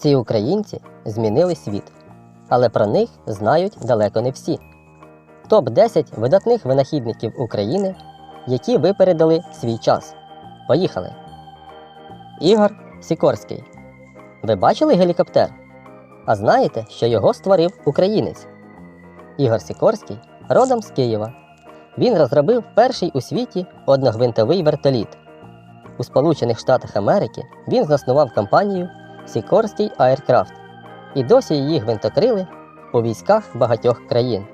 Ці українці змінили світ, але про них знають далеко не всі. Топ-10 видатних винахідників України, які випередили свій час. Поїхали! Ігор Сікорський. Ви бачили гелікоптер? А знаєте, що його створив українець? Ігор Сікорський родом з Києва. Він розробив перший у світі одногвинтовий вертоліт. У Сполучених Штатах Америки він заснував компанію Сікорський Аеркрафт і досі її гвинтокрили у військах багатьох країн.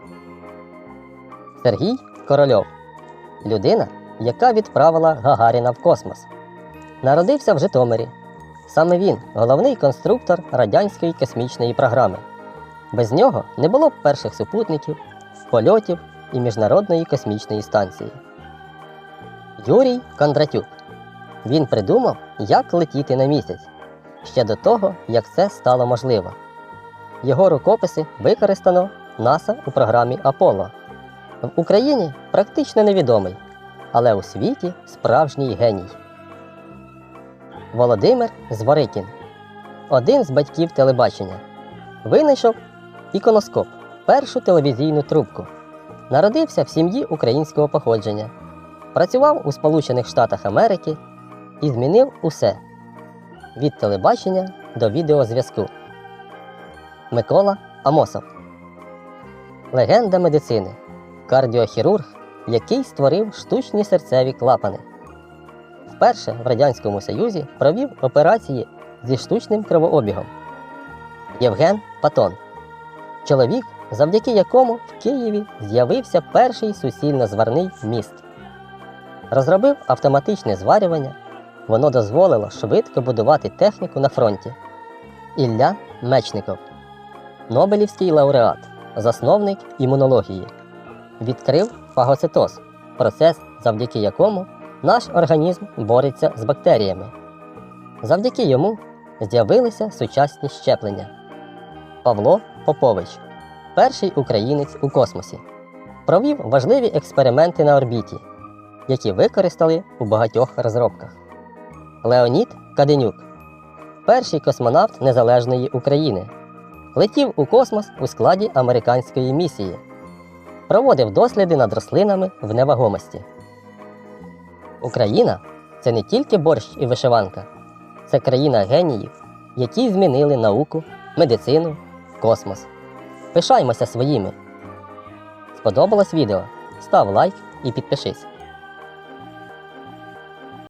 Сергій Корольов людина, яка відправила Гагаріна в космос. Народився в Житомирі. Саме він головний конструктор радянської космічної програми. Без нього не було б перших супутників, польотів і Міжнародної космічної станції. Юрій Кондратюк. Він придумав, як летіти на місяць ще до того, як це стало можливо. Його рукописи використано НАСА у програмі Аполло. В Україні практично невідомий, але у світі справжній геній. Володимир Зворикін один з батьків телебачення. Винайшов іконоскоп, першу телевізійну трубку. Народився в сім'ї українського походження. Працював у Сполучених Штатах Америки і змінив усе від телебачення до відеозв'язку. Микола Амосов Легенда медицини. Кардіохірург, який створив штучні серцеві клапани. Вперше в Радянському Союзі провів операції зі штучним кровообігом. Євген Патон чоловік, завдяки якому в Києві з'явився перший суцільно-зварний міст. Розробив автоматичне зварювання, воно дозволило швидко будувати техніку на фронті. Ілля Мечников Нобелівський лауреат, засновник імунології. Відкрив фагоцитоз, процес, завдяки якому наш організм бореться з бактеріями. Завдяки йому з'явилися сучасні щеплення. Павло Попович перший українець у космосі. Провів важливі експерименти на орбіті, які використали у багатьох розробках. Леонід Каденюк перший космонавт Незалежної України. Летів у космос у складі американської місії. Проводив досліди над рослинами в невагомості. Україна це не тільки борщ і вишиванка, це країна геніїв, які змінили науку, медицину, космос. Пишаймося своїми. Сподобалось відео? Став лайк і підпишись.